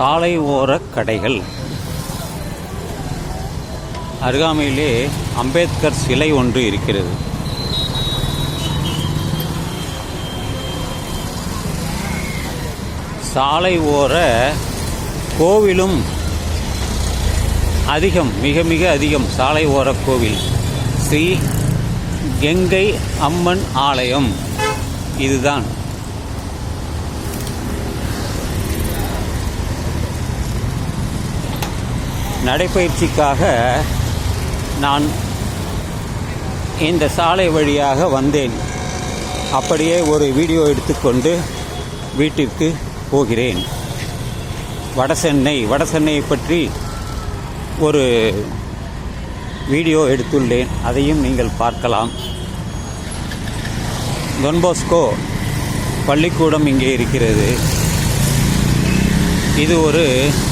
சாலை ஓர கடைகள். அருகாமையிலே அம்பேத்கர் சிலை ஒன்று இருக்கிறது. சாலை ஓர கோவிலும் அதிகம் மிக மிக அதிகம். சாலை ஓர கோவில். ஸ்ரீ கெங்கை அம்மன் ஆலயம். இதுதான். நடைப்பயிற்சிக்காக நான் இந்த சாலை வழியாக வந்தேன். அப்படியே ஒரு வீடியோ எடுத்துக்கொண்டு வீட்டிற்கு போகிறேன். வடசென்னை வடசென்னையை பற்றி ஒரு வீடியோ எடுத்துள்ளேன். அதையும் நீங்கள் பார்க்கலாம். டொன்போஸ்கோ பள்ளிக்கூடம் இங்கே இருக்கிறது. இது ஒரு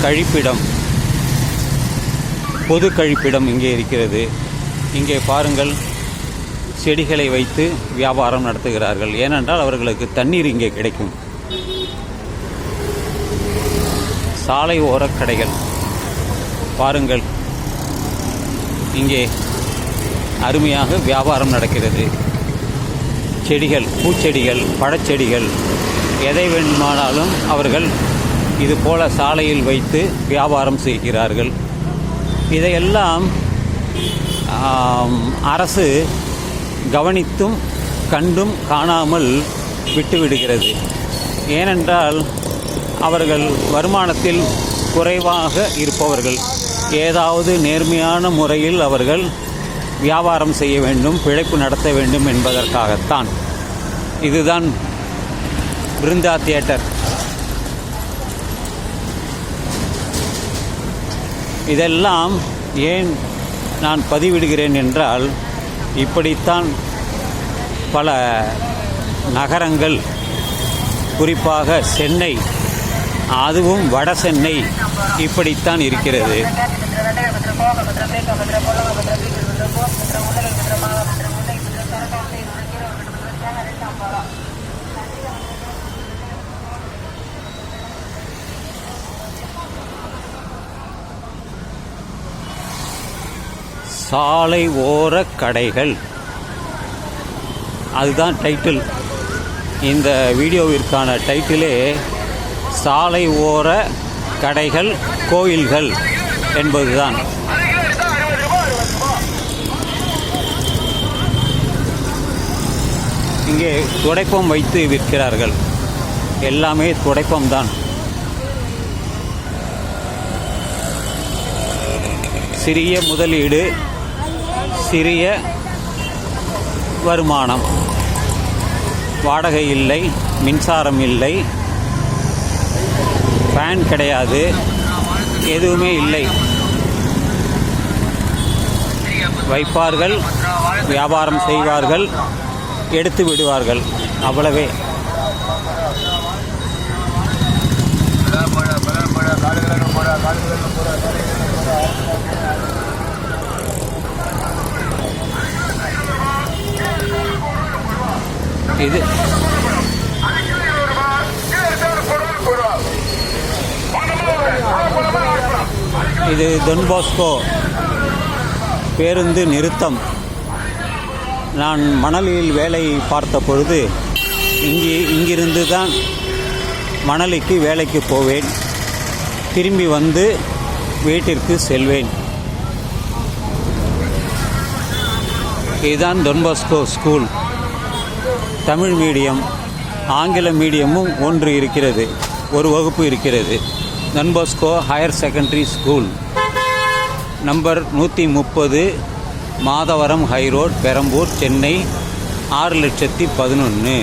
கழிப்பிடம். பொது கழிப்பிடம் இங்கே இருக்கிறது. இங்கே பாருங்கள் செடிகளை வைத்து வியாபாரம் நடத்துகிறார்கள். ஏனென்றால் அவர்களுக்கு தண்ணீர் இங்கே கிடைக்கும். சாலை ஓரக் கடைகள் பாருங்கள் இங்கே அருமையாக வியாபாரம் நடக்கிறது. செடிகள் பூச்செடிகள் பழச்செடிகள் எதை வேண்டுமானாலும் அவர்கள் இது போல சாலையில் வைத்து வியாபாரம் செய்கிறார்கள். இதையெல்லாம் அரசு கவனித்தும் கண்டும் காணாமல் விட்டுவிடுகிறது. ஏனென்றால் அவர்கள் வருமானத்தில் குறைவாக இருப்பவர்கள். ஏதாவது நேர்மையான முறையில் அவர்கள் வியாபாரம் செய்ய வேண்டும் பிழைப்பு நடத்த வேண்டும் என்பதற்காகத்தான். இதுதான் பிருந்தா தியேட்டர். இதெல்லாம் ஏன் நான் பதிவிடுகிறேன் என்றால் இப்படித்தான் பல நகரங்கள் குறிப்பாக சென்னை அதுவும் வட சென்னை இப்படித்தான் இருக்கிறது. சாலை ஓர கடைகள். அதுதான் டைட்டில் இந்த வீடியோவிற்கான டைட்டிலே சாலை ஓர கடைகள் கோயில்கள் என்பதுதான். இங்கே துடைப்பம் வைத்து விற்கிறார்கள். எல்லாமே துடைப்பம்தான். சிறிய முதலீடு சிறிய வருமானம். வாடகை இல்லை மின்சாரம் இல்லை ஃபேன் கிடையாது எதுவுமே இல்லை. வைப்பார்கள் வியாபாரம் செய்வார்கள் எடுத்து விடுவார்கள் அவ்வளவே. இது. இது தொன்பாஸ்கோ பேருந்து நிறுத்தம். நான் மணலியில் வேலை பார்த்த பொழுது இங்கே இங்கிருந்து தான் மணலிக்கு வேலைக்கு போவேன். திரும்பி வந்து வீட்டிற்கு செல்வேன். இதுதான் தொன்பாஸ்கோ ஸ்கூல் தமிழ் மீடியம் ஆங்கில மீடியமும் ஒன்று இருக்கிறது ஒரு வகுப்பு இருக்கிறது. நன்போஸ்கோ ஹையர் செகண்டரி ஸ்கூல். நம்பர் நூற்றி முப்பது மாதவரம் ஹைரோட் பெரம்பூர் சென்னை ஆறு லட்சத்தி பதினொன்று